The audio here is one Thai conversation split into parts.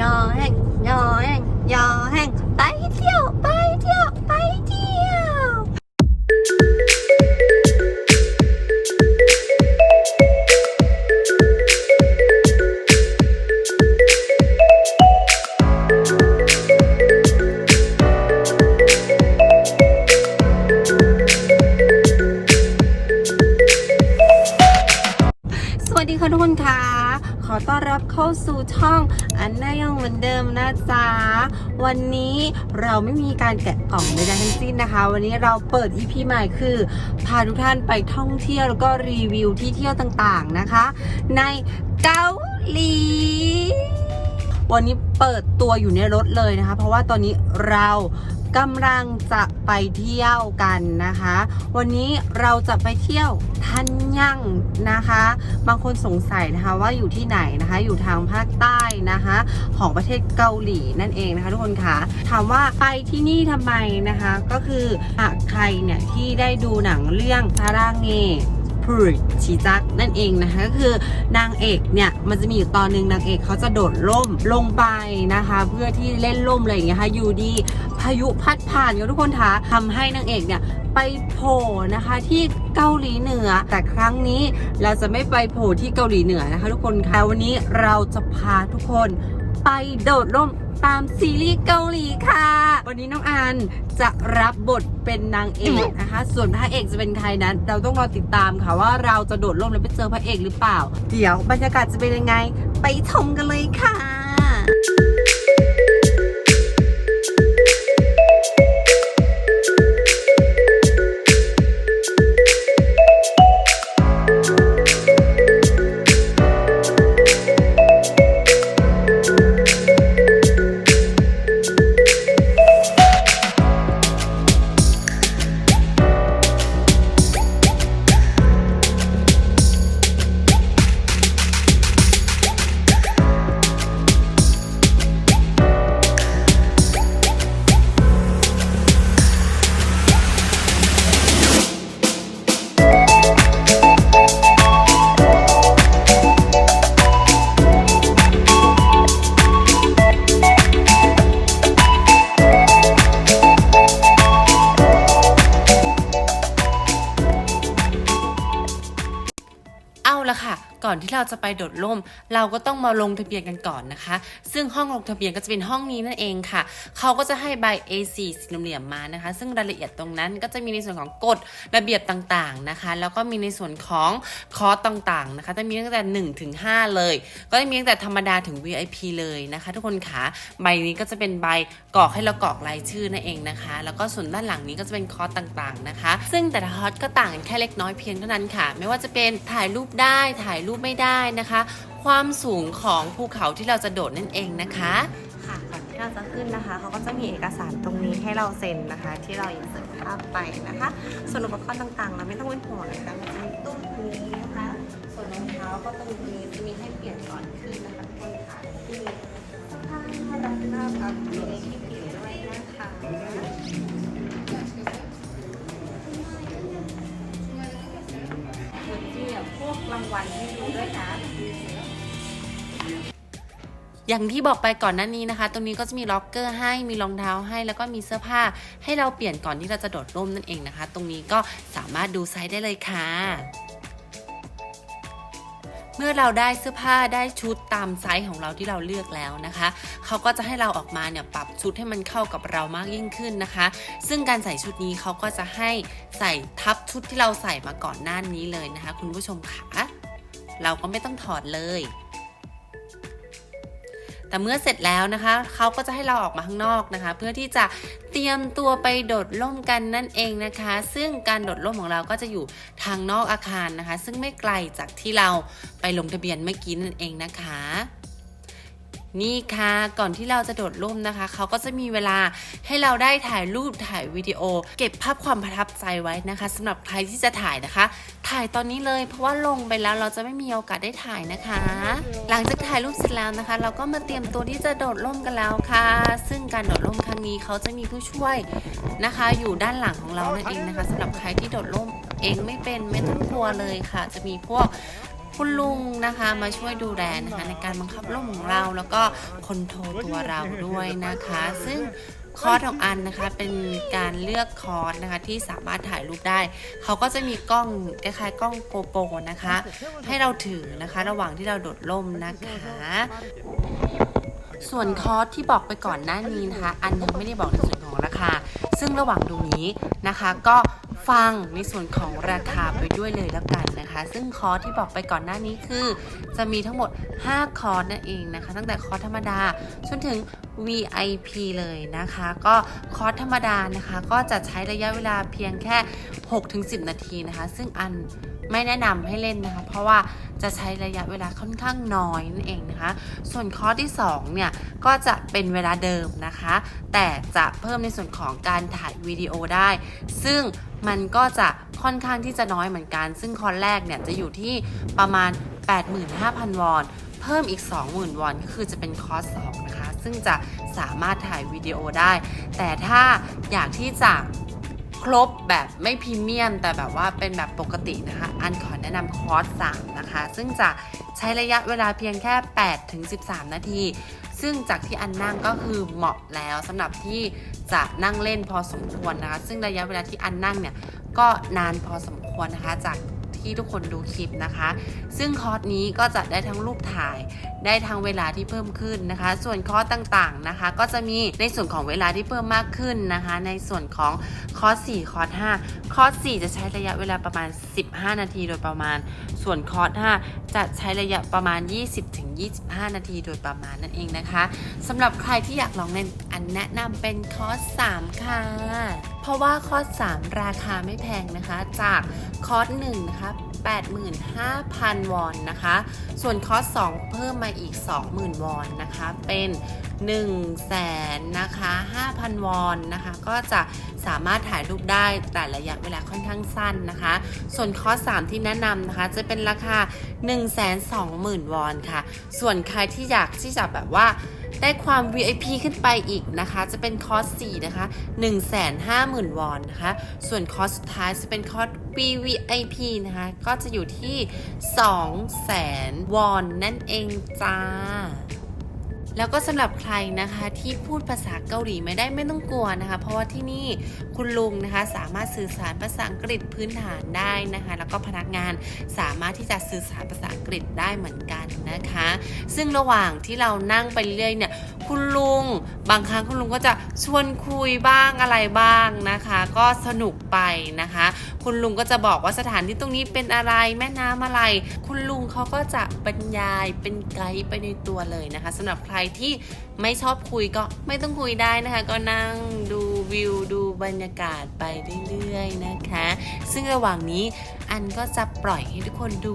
ยอแห้งยอแห้งยอแห้งไปเที่ยว ไปเที่ยว ไปเที่ยว สวัสดีค่ะทุกคนค่ะ อต้อนรับเข้าสู่ช่องอันน่ายองเหมือนเดิมนะจ๊ะ วันนี้เราไม่มีการแกะกล่องใดๆทั้งสิ้นนะคะ วันนี้เราเปิด EP ใหม่คือ พาทุกท่านไปท่องเที่ยวแล้วก็รีวิวที่เที่ยวต่างๆนะคะ ในเกาหลีวันนี้เปิดตัวอยู่ในรถเลยนะคะ เพราะว่าตอนนี้เรา กำลังจะไปเที่ยวกันนะคะ วันนี้เราจะไปเที่ยวทันยังนะคะ บางคนสงสัยนะคะว่าอยู่ที่ไหนนะคะ อยู่ทางภาคใต้นะคะ ของประเทศเกาหลีนั่นเองนะคะทุกคนคะถามว่าไปที่นี่ทำไมนะคะ ก็คือหากใครเนี่ยที่ได้ดูหนังเรื่องซาร่าเง พูดชีจักนั่นเองนะคะก็คือนางเอกเนี่ย มันจะมีอยู่ตอนหนึ่งนางเอกเขาจะโดดร่มลงไปนะคะ เพื่อที่เล่นร่มอะไรอย่างเงี้ยค่ะอยู่ดีพายุพัดผ่านกันทุกคนคะทำให้นางเอกเนี่ยไปโผล่นะคะที่เกาหลีเหนือ แต่ครั้งนี้เราจะไม่ไปโผล่ที่เกาหลีเหนือนะคะ ทุกคนคะวันนี้เราจะพาทุกคนไปโดดร่ม ตามซีรีส์เกาหลีค่ะ วันนี้น้องอันจะรับบทเป็นนางเอกนะคะ ส่วนพระเอกจะเป็นใครนั้น เราต้องรอติดตามค่ะว่าเราจะโดดร่มแล้วไปเจอพระเอกหรือเปล่า เดี๋ยวบรรยากาศจะเป็นยังไง ไปชมกันเลยค่ะ เอาละค่ะ ก่อนที่เราจะไปโดดร่ม เราก็ต้องมาลงทะเบียนกันก่อนนะคะ ซึ่งห้องลงทะเบียนก็จะเป็นห้องนี้นั่นเองค่ะ เขาก็จะให้ใบ A4 สี่เหลี่ยมมานะคะ ซึ่งรายละเอียดตรงนั้นก็จะมีในส่วนของกฎระเบียบต่างๆนะคะ แล้วก็มีในส่วนของคอร์สต่างๆนะคะจะมีตั้งแต่1ถึง5เลย ก็จะมีตั้งแต่ธรรมดาถึง VIP เลยนะคะ ทุกคนคะใบนี้ก็จะเป็นใบกรอกให้เรากรอกรายชื่อนั่นเองนะคะ แล้วก็ส่วนด้านหลังนี้ก็จะเป็นคอร์สต่างๆนะคะ ซึ่งแต่ละคอร์สก็ต่างกันแค่เล็กน้อยเพียงเท่านั้นค่ะ ไม่ว่าจะเป็นถ่ายรูปได้ถ่ายรูปไม่ได้นะคะ ความสูงของภูเขาที่เราจะโดดนั่นเองนะคะค่ะก่อนที่เราจะขึ้นนะคะเขาก็จะมีเอกสารตรงนี้ให้เราเซ็นนะคะ ที่เราอินเสิร์ตภาพไปนะคะ ส่วนอุปกรณ์ต่างๆ เราไม่ต้องเป็นห่วงนะคะมันจะมีตู้นี้นะคะ ส่วนรองเท้าก็ตรงนี้จะมีให้เปลี่ยนก่อนขึ้นนะคะทุกคนค่ะที่มีผ้าน่ารักน่ารักมีให้เปลี่ยนด้วยนะ อย่างที่บอกไปก่อนหน้านี้นะคะ ตรงนี้ก็จะมีล็อกเกอร์ให้มีรองเท้าให้ แล้วก็มีเสื้อผ้าให้เราเปลี่ยนก่อนที่เราจะโดดร่มนั่นเองนะคะ ตรงนี้ก็สามารถดูไซส์ได้เลยค่ะเมื่อเราได้เสื้อผ้าได้ชุดตามไซส์ของเราที่เราเลือกแล้วนะคะ เขาก็จะให้เราออกมาเนี่ยปรับชุดให้มันเข้ากับเรามากยิ่งขึ้นนะคะ ซึ่งการใส่ชุดนี้เขาก็จะให้ใส่ทับชุดที่เราใส่มาก่อนหน้านี้เลยนะคะ คุณผู้ชมค่ะเราก็ไม่ต้องถอดเลย แต่เมื่อเสร็จแล้วนะคะเขาก็จะให้เราออกมาข้างนอกนะคะ เพื่อที่จะเตรียมตัวไปโดดร่มกันนั่นเองนะคะ ซึ่งการโดดร่มของเราก็จะอยู่ทางนอกอาคารนะคะ ซึ่งไม่ไกลจากที่เราไปลงทะเบียนเมื่อกี้นั่นเองนะคะ นี่ค่ะก่อนที่เราจะโดดร่มนะคะ เขาก็จะมีเวลาให้เราได้ถ่ายรูปถ่ายวิดีโอ เก็บภาพความประทับใจไว้นะคะสำหรับใครที่จะถ่ายนะคะ ถ่ายตอนนี้เลยเพราะว่าลงไปแล้วเราจะไม่มีโอกาสได้ถ่ายนะคะ หลังจากถ่ายรูปเสร็จแล้วนะคะ เราก็มาเตรียมตัวที่จะโดดร่มกันแล้วค่ะ ซึ่งการโดดร่มครั้งนี้เขาจะมีผู้ช่วยนะคะ อยู่ด้านหลังของเรานั่นเองนะคะสำหรับใครที่โดดร่มเองไม่เป็นไม่ต้องกลัวเลยค่ะ จะมีพวก คุณลุงนะคะมาช่วยดูแลนะคะในการบังคับร่มของเราแล้วก็คอนโทรตัวเราด้วยนะคะ ซึ่งคอร์สของอันนะคะเป็นการเลือกคอร์สนะคะที่สามารถถ่ายรูปได้ เขาก็จะมีกล้องคล้ายๆกล้องโกโปรนะคะ ให้เราถือนะคะ ระหว่างที่เราโดดร่มนะคะส่วนคอร์สที่บอกไปก่อนหน้านี้นะคะ อันยังไม่ได้บอกในส่วนของราคา ซึ่งระหว่างดูนี้นะคะก็ ฟังในส่วนของราคาไปด้วยเลยแล้วกันนะคะ ซึ่งคอร์สที่บอกไปก่อนหน้านี้คือ จะมีทั้งหมด 5 คอร์สนั่นเองนะคะ ตั้งแต่คอร์สธรรมดาจนถึง VIP เลยนะคะ ก็คอร์สธรรมดานะคะ ก็จะใช้ระยะเวลาเพียงแค่ 6-10 นาทีนะคะ ซึ่งอัน ไม่แนะนำให้เล่นนะคะ เพราะว่าจะใช้ระยะเวลาค่อนข้างน้อยนั่นเองนะคะ ส่วนคอร์สที่2เนี่ยก็จะเป็นเวลาเดิมนะคะ แต่จะเพิ่มในส่วนของการถ่ายวิดีโอได้ ซึ่งมันก็จะค่อนข้างที่จะน้อยเหมือนกัน ซึ่งคอแรกเนี่ยจะอยู่ที่ประมาณ 85,000 วอน เพิ่มอีก 20,000 วอนก็คือจะเป็นคอร์ส2นะคะ ซึ่งจะสามารถถ่ายวิดีโอได้ แต่ถ้าอยากที่จะ ครบแบบไม่พรีเมียม แต่แบบว่าเป็นแบบปกตินะคะ อันขอแนะนำคอร์ส3นะคะ ซึ่งจะใช้ระยะเวลาเพียงแค่ 8 ถึง 13 นาที ซึ่งจากที่อันนั่งก็คือเหมาะแล้วสำหรับที่จะนั่งเล่นพอสมควรนะคะ ซึ่งระยะเวลาที่อันนั่งเนี่ยก็นานพอสมควรนะคะจาก ที่ทุกคนดูคลิปนะคะ ซึ่งคอร์สนี้ก็จะได้ทั้งรูปถ่ายได้ทั้งเวลาที่เพิ่มขึ้นนะคะ ส่วนคอร์สต่างๆนะคะ ก็จะมีในส่วนของเวลาที่เพิ่มมากขึ้นนะคะ ในส่วนของคอร์ส4คอร์ส5คอร์ส4จะใช้ระยะเวลาประมาณ 15 นาทีโดยประมาณ ส่วนคอร์ส5จะใช้ระยะประมาณ 20-25 นาทีโดยประมาณนั่นเองนะคะสำหรับใครที่อยากลองเล่นอันแนะนำเป็นคอร์ส3ค่ะเพราะว่าคอร์ส3ราคาไม่แพงนะคะ จากคอร์ส1นะคะ85,000 วอนนะคะ ส่วนคอร์ส2เพิ่มมาอีก 20,000 วอนนะคะ เป็น1แสนนะคะ5,000 วอนนะคะ ก็จะสามารถถ่ายรูปได้แต่ระยะเวลาค่อนข้างสั้นนะคะ ส่วนคอร์ส3ที่แนะนำนะคะ จะเป็นราคา 120,000 วอนค่ะ ส่วนใครที่อยากที่จะแบบว่า ได้ความ VIP ขึ้นไปอีกนะคะ จะเป็นคอร์ส4นะคะ150,000 วอนนะคะ ส่วนคอร์สสุดท้ายจะเป็นคอร์ส VVIP นะคะ ก็จะอยู่ที่ 200,000 วอนนั่นเองจ้า แล้วก็สำหรับใครนะคะที่พูดภาษาเกาหลีไม่ได้ไม่ต้องกลัวนะคะ เพราะว่าที่นี่คุณลุงนะคะสามารถสื่อสารภาษาอังกฤษพื้นฐานได้นะคะ แล้วก็พนักงานสามารถที่จะสื่อสารภาษาอังกฤษได้เหมือนกันนะคะ ซึ่งระหว่างที่เรานั่งไปเรื่อยเนี่ย คุณลุง บางครั้งคุณลุงก็จะชวนคุยบ้างอะไรบ้างนะคะ ก็สนุกไปนะคะ คุณลุงก็จะบอกว่าสถานที่ตรงนี้เป็นอะไรแม่น้ำอะไร คุณลุงเขาก็จะบรรยายเป็นไกด์ไปในตัวเลยนะคะสำหรับใครที่ไม่ชอบคุยก็ไม่ต้องคุยได้นะคะ ก็นั่งดูวิวดูบรรยากาศไปเรื่อยๆนะคะ ซึ่งระหว่างนี้อันก็จะปล่อยให้ทุกคนดู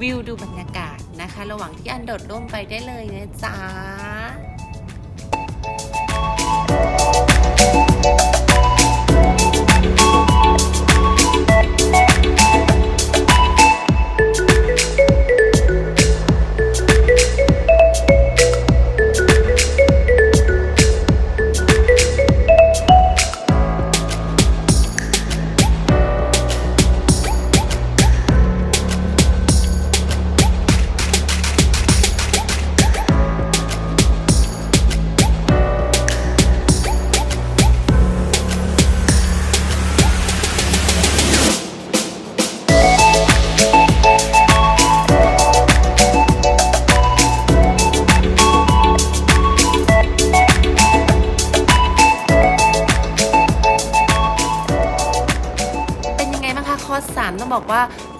วิวดูบรรยากาศนะคะ ระหว่างที่อันโดดร่มไปได้เลยนะจ๊ะ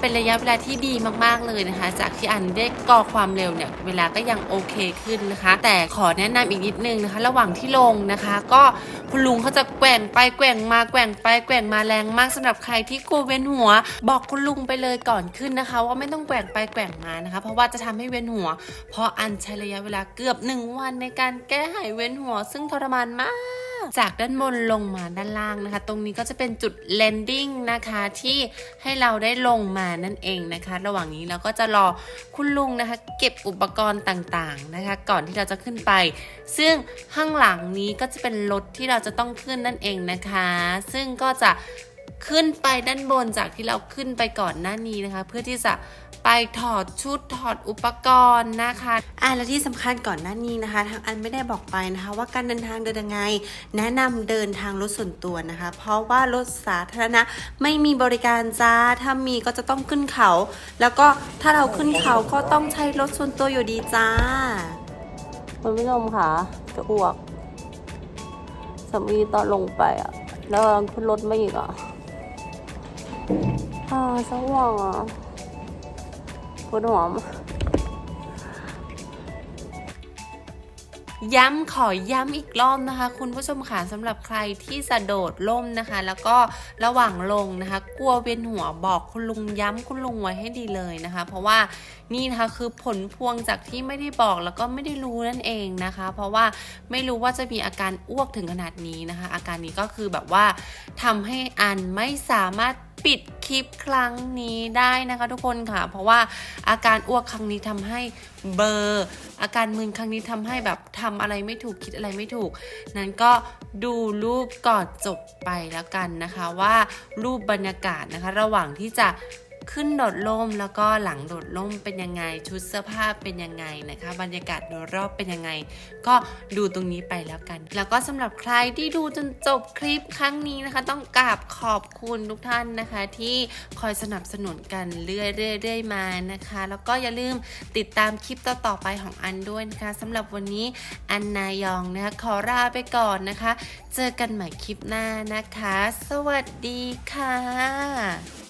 เป็นระยะเวลาที่ดีมากๆเลยนะคะ จากที่อันได้ก่อความเร็วเนี่ยเวลาก็ยังโอเคขึ้นนะคะ แต่ขอแนะนำอีกนิดนึงนะคะ ระหว่างที่ลงนะคะ ก็คุณลุงเขาจะแกว่งไปแกว่งมาแกว่งไปแกว่งมาแรงมากสำหรับใครที่กลัวเวียนหัว บอกคุณลุงไปเลยก่อนขึ้นนะคะ ว่าไม่ต้องแกว่งไปแกว่งมานะคะ เพราะว่าจะทำให้เวียนหัว เพราะอันใช้ระยะเวลาเกือบหนึ่งวันในการแก้หายเวียนหัว ซึ่งทรมานมาก จากด้านบนลงมาด้านล่างนะคะ ตรงนี้ก็จะเป็นจุดแลนดิ้งนะคะที่ให้เราได้ลงมานั่นเองนะคะ ระหว่างนี้เราก็จะรอคุณลุงนะคะ เก็บอุปกรณ์ต่างๆนะคะ ก่อนที่เราจะขึ้นไป ซึ่งข้างหลังนี้ก็จะเป็นรถที่เราจะต้องขึ้นนั่นเองนะคะ ซึ่งก็จะ ขึ้นไปด้านบนจากที่เราขึ้นไปก่อนหน้านี้นะคะ เพื่อที่จะไปถอดชุดถอดอุปกรณ์นะคะอะและที่สำคัญก่อนหน้านี้นะคะ ทางอันไม่ได้บอกไปนะคะ ว่าการเดินทางเดินยังไง แนะนำเดินทางรถส่วนตัวนะคะ เพราะว่ารถสาธารณะไม่มีบริการจ้าถ้ามีก็จะต้องขึ้นเขา แล้วก็ถ้าเราขึ้นเขาก็ต้องใช้รถส่วนตัวอยู่ดีจ้าคุณผู้ชมค่ะจะอ้วกสามีตอนลงไปอะ แล้วขึ้นรถมาอีกอะ อ่าสว่างอะปวดหัวมาย้ำขอย้ำอีกรอบนะคะ คุณผู้ชมค่ะสำหรับใครที่สะโดดล่มนะคะ แล้วก็ระหว่างลงนะคะ กลัวเวียนหัวบอกคุณลุงย้ำคุณลุงไว้ให้ดีเลยนะคะ เพราะว่านี่นะคะคือผลพวงจากที่ไม่ได้บอกแล้วก็ไม่ได้รู้นั่นเองนะคะ เพราะว่าไม่รู้ว่าจะมีอาการอ้วกถึงขนาดนี้นะคะ อาการนี้ก็คือแบบว่าทำให้อันไม่สามารถ ปิดคลิปครั้งนี้ได้นะคะทุกคนค่ะ เพราะว่าอาการอ้วกครั้งนี้ทำให้เบอร์ อาการมึนครั้งนี้ทำให้แบบทำอะไรไม่ถูกคิดอะไรไม่ถูก นั้นก็ดูรูปก่อนจบไปแล้วกันนะคะ ว่ารูปบรรยากาศนะคะ ระหว่างที่จะ ขึ้นโดดล่มแล้วก็หลังโดดล่มเป็นยังไง ชุดเสื้อผ้าเป็นยังไงนะคะ บรรยากาศโดยรอบเป็นยังไง ก็ดูตรงนี้ไปแล้วกัน แล้วก็สำหรับใครที่ดูจนจบคลิปครั้งนี้นะคะ ต้องกราบขอบคุณทุกท่านนะคะ ที่คอยสนับสนุนกันเรื่อยๆมานะคะ แล้วก็อย่าลืมติดตามคลิปต่อๆไปของอันด้วยนะคะสำหรับวันนี้อันนายองนะคะขอลาไปก่อนนะคะ เจอกันใหม่คลิปหน้านะคะ สวัสดีค่ะ